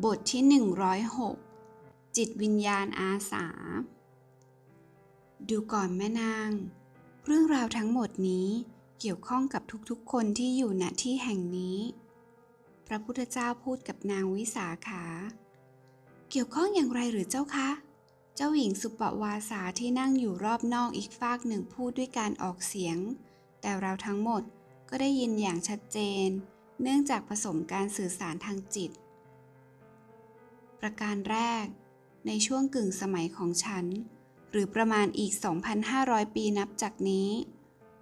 บทที่ 106 จิตวิญญาณอาสา ดูก่อนแม่นาง เรื่องราวทั้งหมดนี้เกี่ยวข้องกับทุกๆ คนที่อยู่ณที่แห่งนี้ พระพุทธเจ้าพูดกับนางวิสาขา เกี่ยวข้องอย่างไรหรือเจ้าคะ เจ้าหญิงสุปวาสาที่นั่งอยู่รอบนอกอีกฟากหนึ่งพูดด้วยการออกเสียง แต่เราทั้งหมดก็ได้ยินอย่างชัดเจน เนื่องจากผสมการสื่อสารทางจิต ประการแรก ในช่วงกึ่งสมัยของฉัน หรือประมาณอีก 2,500 ปีนับจากนี้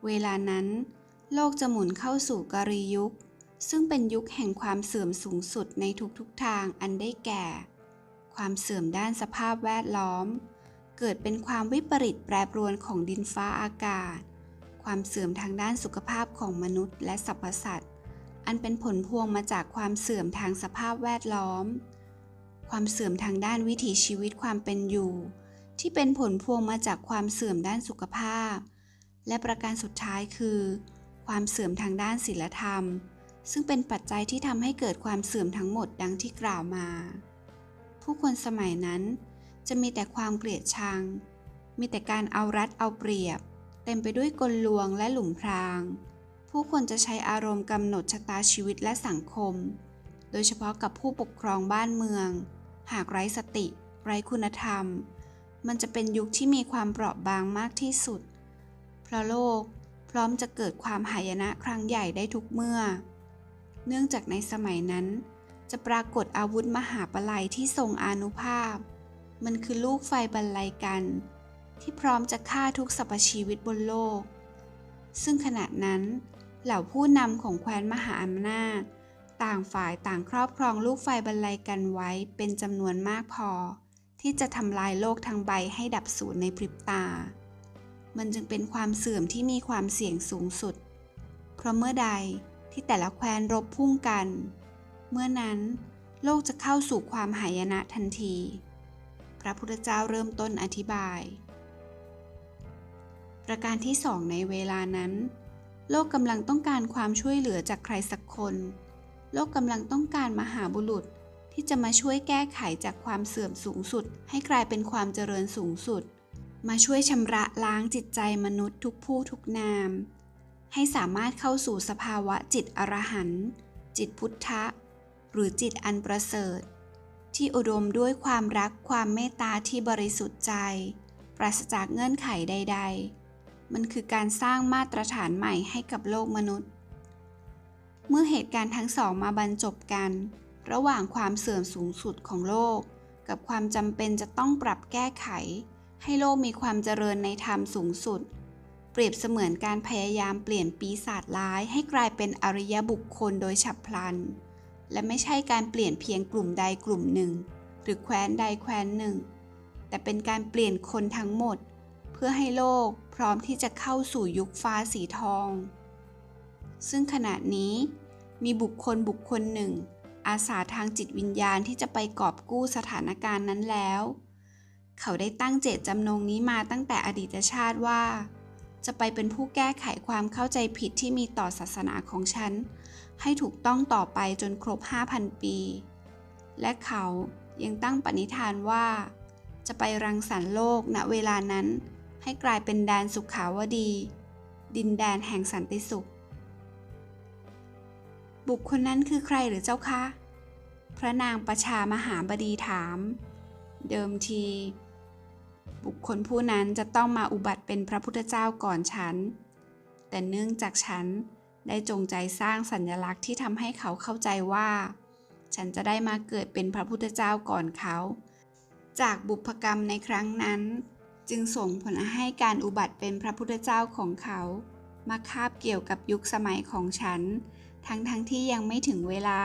เวลานั้น โลกจะหมุนเข้าสู่กรียุค ซึ่งเป็นยุคแห่งความเสื่อมสูงสุดในทุกๆทางอันได้แก่ ความเสื่อมด้านสภาพแวดล้อม เกิดเป็นความวิปริตแปรปรวนของดินฟ้าอากาศ ความเสื่อมทางด้านสุขภาพของมนุษย์และสรรพสัตว์อันเป็นผลพวงมาจากความเสื่อมทางสภาพแวดล้อม ความเสื่อมทางด้านวิถีชีวิตความเป็นอยู่ ที่เป็นผลพวงมาจากความเสื่อมด้านสุขภาพ และประการสุดท้ายคือ ความเสื่อมทางด้านศีลธรรม ซึ่งเป็นปัจจัยที่ทำให้เกิดความเสื่อมทั้งหมดดังที่กล่าวมา ผู้คนสมัยนั้น จะมีแต่ความเกลียดชัง มีแต่การเอารัดเอาเปรียบ เต็มไปด้วยกลลวงและหลุมพรางผู้คนจะใช้อารมณ์กำหนดชะตาชีวิตและสังคม โดยเฉพาะกับผู้ปกครองบ้านเมือง หากไร้สติ ไร้คุณธรรม มันจะเป็นยุคที่มีความเปราะบางมากที่สุด เพราะโลกพร้อมจะเกิดความหายนะครั้งใหญ่ได้ทุกเมื่อ เนื่องจากในสมัยนั้น จะปรากฏอาวุธมหาปลัยที่ทรงอานุภาพ มันคือลูกไฟบรรลัยกัน ที่พร้อมจะฆ่าทุกสรรพชีวิตบนโลก ซึ่งขณะนั้นเหล่าผู้นำของแคว้นมหาอำนาจ ต่างฝ่ายต่างครอบครองลูกไฟบรรลัยกันไว้เป็นจำนวนมากพอ ที่จะทำลายโลกทั้งใบให้ดับสูญในพริบตา มันจึงเป็นความเสื่อมที่มีความเสี่ยงสูงสุด เพราะเมื่อใดที่แต่ละแคว้นรบพุ่งกัน เมื่อนั้น โลกจะเข้าสู่ความหายนะทันที พระพุทธเจ้าเริ่มต้นอธิบาย ประการที่สองในเวลานั้น โลกกำลังต้องการความช่วยเหลือจากใครสักคน โลกกำลังต้องการมหาบุรุษ ที่จะมาช่วยแก้ไขจากความเสื่อมสูงสุด ให้กลายเป็นความเจริญสูงสุด มาช่วยชำระล้างจิตใจมนุษย์ทุกผู้ทุกนาม ให้สามารถเข้าสู่สภาวะจิตอรหันต์จิตพุทธะ หรือจิตอันประเสริฐ ที่อุดมด้วยความรักความเมตตาที่บริสุทธิ์ใจ ปราศจากเงื่อนไขใด ๆ มันคือการสร้างมาตรฐานใหม่ให้กับโลกมนุษย์ เมื่อเหตุการณ์ทั้งสองมาบรรจบกัน ระหว่างความเสื่อมสูงสุดของโลก กับความจำเป็นจะต้องปรับแก้ไข ให้โลกมีความเจริญในธรรมสูงสุด เปรียบเสมือนการพยายามเปลี่ยนปีศาจร้ายให้กลายเป็นอริยบุคคลโดยฉับพลัน และไม่ใช่การเปลี่ยนเพียงกลุ่มใดกลุ่มหนึ่ง หรือแคว้นใดแคว้นหนึ่ง แต่เป็นการเปลี่ยนคนทั้งหมด เพื่อให้โลกพร้อมที่จะเข้าสู่ยุคฟ้าสีทองซึ่งขณะนี้ มีบุคคลบุคคลหนึ่ง อาสาทางจิตวิญญาณที่จะไปกอบกู้สถานการณ์นั้นแล้ว เขาได้ตั้งเจตจำนงนี้มาตั้งแต่อดีตชาติว่า จะไปเป็นผู้แก้ไขความเข้าใจผิดที่มีต่อศาสนาของฉัน ให้ถูกต้องต่อไปจนครบ 5,000 ปี และเขายังตั้งปณิธานว่า จะไปรังสรรค์โลกณเวลานั้น ให้กลายเป็นแดนสุขาวดี ดินแดนแห่งสันติสุข บุคคลนั้นคือใครหรือเจ้าคะ พระนางประชามหาบดีถาม เดิมที บุคคลผู้นั้นจะต้องมาอุบัติเป็นพระพุทธเจ้าก่อนฉัน แต่เนื่องจากฉันได้จงใจสร้างสัญลักษณ์ที่ทำให้เขาเข้าใจว่า ฉันจะได้มาเกิดเป็นพระพุทธเจ้าก่อนเขา จากบุพกรรมในครั้งนั้น จึงส่งผลให้การอุบัติเป็นพระพุทธเจ้าของเขา มาคาบเกี่ยวกับยุคสมัยของฉัน ทั้งๆทที่ยังไม่ถึงเวลา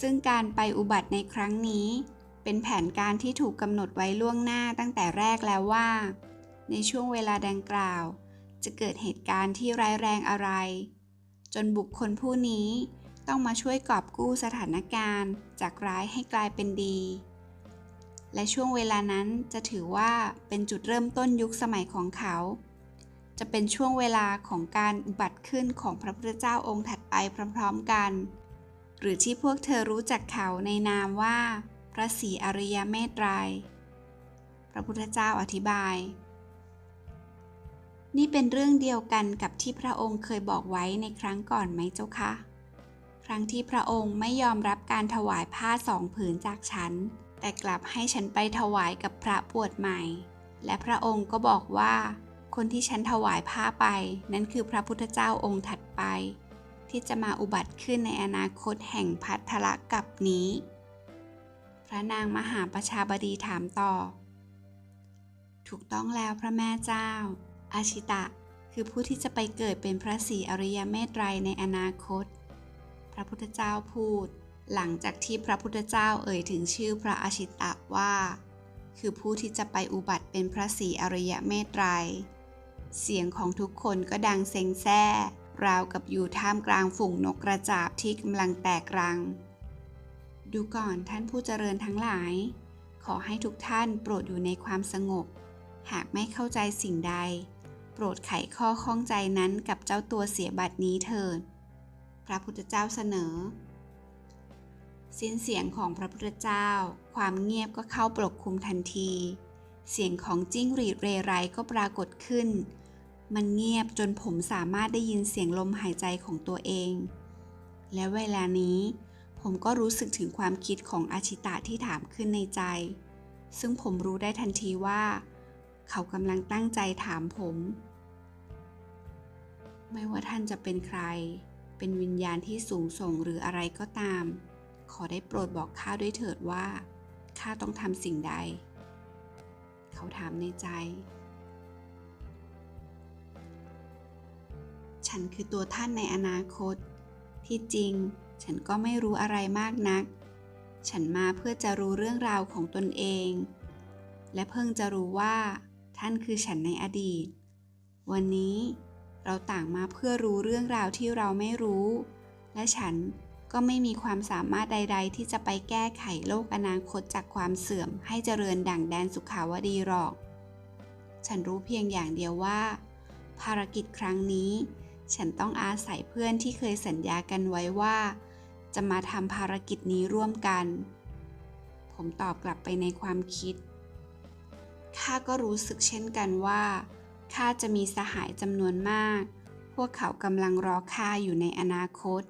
ซึ่งการไปอุบัติในครั้งนี้ เป็นแผนการที่ถูกกำหนดไว้ล่วงหน้าตั้งแต่แรกแล้วว่า ในช่วงเวลาดังกล่าว จะเกิดเหตุการณ์ที่ร้ายแรงอะไร จนบุคคลผู้นี้ต้องมาช่วยกอบกู้สถานการณ์จากร้ายให้กลายเป็นดี และช่วงเวลานั้นจะถือว่าเป็นจุดเริ่มต้นยุคสมัยของเขา จะเป็นช่วงเวลาของการอุบัติขึ้นของพระพุทธเจ้าองค์ถัดไปพร้อมๆกัน หรือที่พวกเธอรู้จักเขาในนามว่า พระศรีอริยเมตไตรยพระพุทธเจ้าอธิบาย นี่เป็นเรื่องเดียวกันกับที่พระองค์เคยบอกไว้ในครั้งก่อนไหมเจ้าคะ ครั้งที่พระองค์ไม่ยอมรับการถวายผ้าสองผืนจากฉัน แต่กลับให้ฉันไปถวายกับพระบวชใหม่ และพระองค์ก็บอกว่า คนที่ฉันถวายผ้าไป นั้นคือพระพุทธเจ้าองค์ถัดไป ที่จะมาอุบัติขึ้นในอนาคตแห่งพัทธละกับนี้ พระนางมหาประชาบดีถามต่อ ถูกต้องแล้วพระแม่เจ้า อาชิตะคือผู้ที่จะไปเกิดเป็นพระศรีอริยเมตไตรในอนาคต พระพุทธเจ้าพูด หลังจากที่พระพุทธเจ้าเอ่ยถึงชื่อพระอาชิตะว่า คือผู้ที่จะไปอุบัติเป็นพระศรีอริยเมตไตร เสียงของทุกคนก็ดังเซ็งแซ่ราวกับอยู่ท่ามกลางฝูงนกกระจาบที่กำลังแตกรัง ดูก่อนท่านผู้เจริญทั้งหลาย ขอให้ทุกท่านโปรดอยู่ในความสงบ หากไม่เข้าใจสิ่งใด โปรดไขข้อข้องใจนั้นกับเจ้าตัวเสียบัดนี้เถิด พระพุทธเจ้าเสนอ สิ้นเสียงของพระพุทธเจ้า ความเงียบก็เข้าปกคลุมทันที เสียงของจิ้งหรีดเรไรก็ปรากฏขึ้น มันเงียบจนผมสามารถได้ยินเสียงลมหายใจของตัวเอง และเวลานี้ ผมก็รู้สึกถึงความคิดของอาชิตะที่ถามขึ้นในใจ ซึ่งผมรู้ได้ทันทีว่า เขากำลังตั้งใจถามผม ไม่ว่าท่านจะเป็นใคร เป็นวิญญาณที่สูงส่งหรืออะไรก็ตาม ขอได้โปรดบอกข้าด้วยเถิดว่าข้าต้องทำสิ่งใด เขาถามในใจ ฉันคือตัวท่านในอนาคต ที่จริง ฉันก็ไม่รู้อะไรมากนัก ฉันมาเพื่อจะรู้เรื่องราวของตนเอง และเพิ่งจะรู้ว่า ท่านคือฉันในอดีต วันนี้เราต่างมาเพื่อรู้เรื่องราวที่เราไม่รู้ และฉันก็ไม่มีความสามารถใด ๆ ที่จะไปแก้ไขโลกอนาคตจากความเสื่อมให้เจริญดั่งแดนสุขาวดีหรอก ฉันรู้เพียงอย่างเดียวว่า ภารกิจครั้งนี้ ฉันต้องอาศัยเพื่อนที่เคยสัญญากันไว้ว่า จะมาทำภารกิจนี้ร่วมกัน ผมตอบกลับไปในความคิด ข้าก็รู้สึกเช่นกันว่าข้าจะมีสหายจำนวนมาก พวกเขากำลังรอข้าอยู่ในอนาคต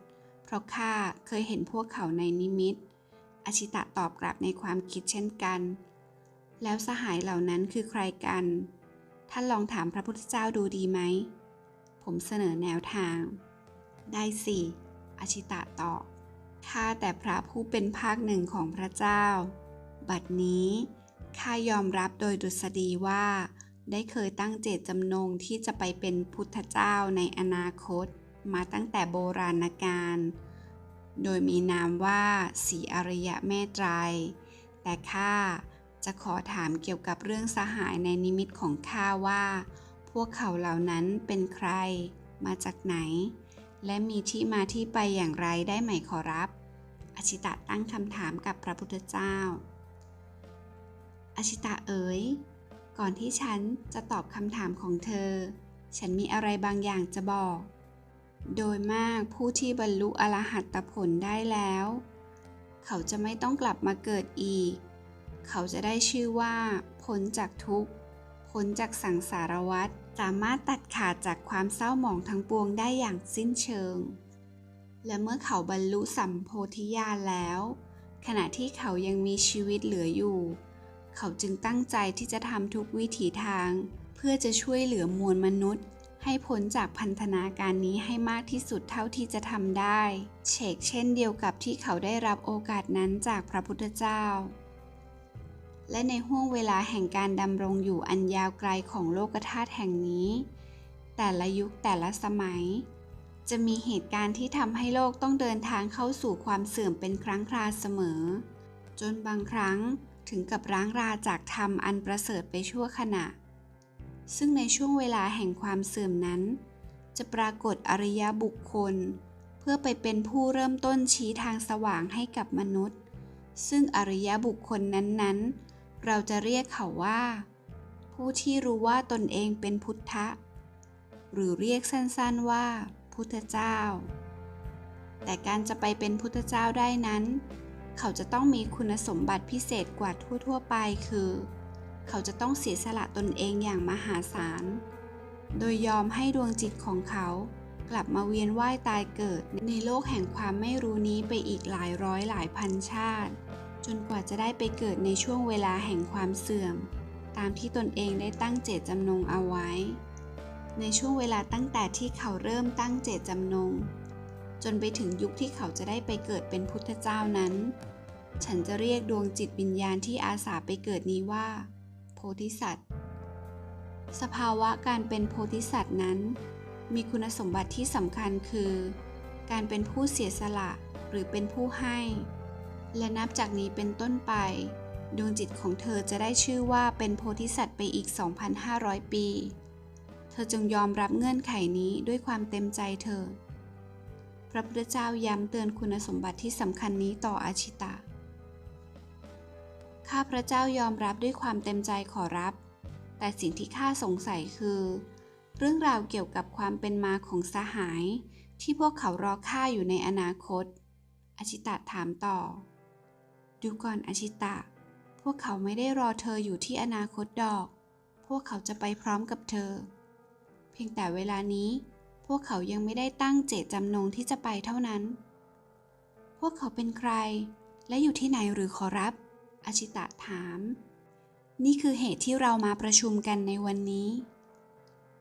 เพราะข้าเคยเห็นพวกเขาในนิมิต อาชิตะตอบกลับในความคิดเช่นกัน แล้วสหายเหล่านั้นคือใครกัน ท่านลองถามพระพุทธเจ้าดูดีไหม ผมเสนอแนวทาง ได้สิอาชิตะตอบข้าแต่พระผู้เป็นภาคหนึ่งของพระเจ้า บัดนี้ข้ายอมรับโดยดุษฎีว่า ได้เคยตั้งเจตจำนงที่จะไปเป็นพุทธเจ้าในอนาคต มาตั้งแต่โบราณกาลโดยมีนามว่าสีอริยะเมตไตร แต่ข้าจะขอถามเกี่ยวกับเรื่องสหายในนิมิตของข้าว่า พวกเขาเหล่านั้นเป็นใคร มาจากไหน และมีที่มาที่ไปอย่างไรได้ไหมขอรับ อชิตะตั้งคำถามกับพระพุทธเจ้า อชิตะเอ๋ย ก่อนที่ฉันจะตอบคำถามของเธอ ฉันมีอะไรบางอย่างจะบอก โดยมากผู้ที่บรรลุอรหัตผลได้แล้ว เขาจะไม่ต้องกลับมาเกิดอีก เขาจะได้ชื่อว่าพ้นจากทุกข์ พ้นจากสังสารวัฏสามารถตัดขาดจากความเศร้าหมองทั้งปวงได้อย่างสิ้นเชิง และเมื่อเขาบรรลุสัมโพธิญาณแล้ว ขณะที่เขายังมีชีวิตเหลืออยู่ เขาจึงตั้งใจที่จะทำทุกวิถีทาง เพื่อจะช่วยเหลือมวลมนุษย์ ให้พ้นจากพันธนาการนี้ให้มากที่สุดเท่าที่จะทำได้ เชกเช่นเดียวกับที่เขาได้รับโอกาสนั้นจากพระพุทธเจ้า และในห้วงเวลาแห่งการดำรงอยู่อันยาวไกลของโลกธาตุแห่งนี้ แต่ละยุคแต่ละสมัย จะมีเหตุการณ์ที่ทำให้โลกต้องเดินทางเข้าสู่ความเสื่อมเป็นครั้งคราเสมอ จนบางครั้งถึงกับร้างราจากธรรมอันประเสริฐไปชั่วขณะ ซึ่งในช่วงเวลาแห่งความเสื่อมนั้น จะปรากฏอริยบุคคล เพื่อไปเป็นผู้เริ่มต้นชี้ทางสว่างให้กับมนุษย์ ซึ่งอริยบุคคลนั้นๆ เราจะเรียกเขาว่า ผู้ที่รู้ว่าตนเองเป็นพุทธะ หรือเรียกสั้นๆว่า พุทธเจ้า แต่การจะไปเป็นพุทธเจ้าได้นั้น เขาจะต้องมีคุณสมบัติพิเศษกว่าทั่วๆไปคือ เขาจะต้องเสียสละตนเองอย่างมหาศาล โดยยอมให้ดวงจิตของเขากลับมาเวียนว่ายตายเกิดในโลกแห่งความไม่รู้นี้ไปอีกหลายร้อยหลายพันชาติ จนกว่าจะได้ไปเกิดในช่วงเวลาแห่งความเสื่อม ตามที่ตนเองได้ตั้งเจตจำนงเอาไว้ ในช่วงเวลาตั้งแต่ที่เขาเริ่มตั้งเจตจำนง จนไปถึงยุคที่เขาจะได้ไปเกิดเป็นพุทธเจ้านั้น ฉันจะเรียกดวงจิตวิญญาณที่อาสาไปเกิดนี้ว่า โพธิสัตว์ สภาวะการเป็นโพธิสัตว์นั้น มีคุณสมบัติที่สำคัญคือ การเป็นผู้เสียสละหรือเป็นผู้ให้ และนับจากนี้เป็นต้นไป ดวงจิตของเธอจะได้ชื่อว่าเป็นโพธิสัตว์ไปอีก 2,500 ปี เธอจงยอมรับเงื่อนไขนี้ด้วยความเต็มใจเธอ พระพุทธเจ้าย้ำเตือนคุณสมบัติที่สำคัญนี้ต่ออาชิตะ ข้าพระเจ้ายอมรับด้วยความเต็มใจขอรับ แต่สิ่งที่ข้าสงสัยคือ เรื่องราวเกี่ยวกับความเป็นมาของสหาย ที่พวกเขารอข้าอยู่ในอนาคตอาชิตะถามต่อ ดูก่อนอาชิตะ พวกเขาไม่ได้รอเธออยู่ที่อนาคตดอก พวกเขาจะไปพร้อมกับเธอ เพียงแต่เวลานี้ พวกเขายังไม่ได้ตั้งเจตจำนงที่จะไปเท่านั้น พวกเขาเป็นใคร และอยู่ที่ไหนหรือขอรับ อาชิตะถาม นี่คือเหตุที่เรามาประชุมกันในวันนี้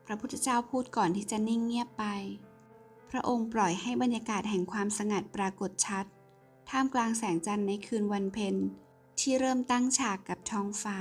พระพุทธเจ้าพูดก่อนที่จะนิ่งเงียบไป พระองค์ปล่อยให้บรรยากาศแห่งความสงัดปรากฏชัด ท่ามกลางแสงจันทร์ในคืนวันเพ็ญที่เริ่มตั้งฉากกับท้องฟ้า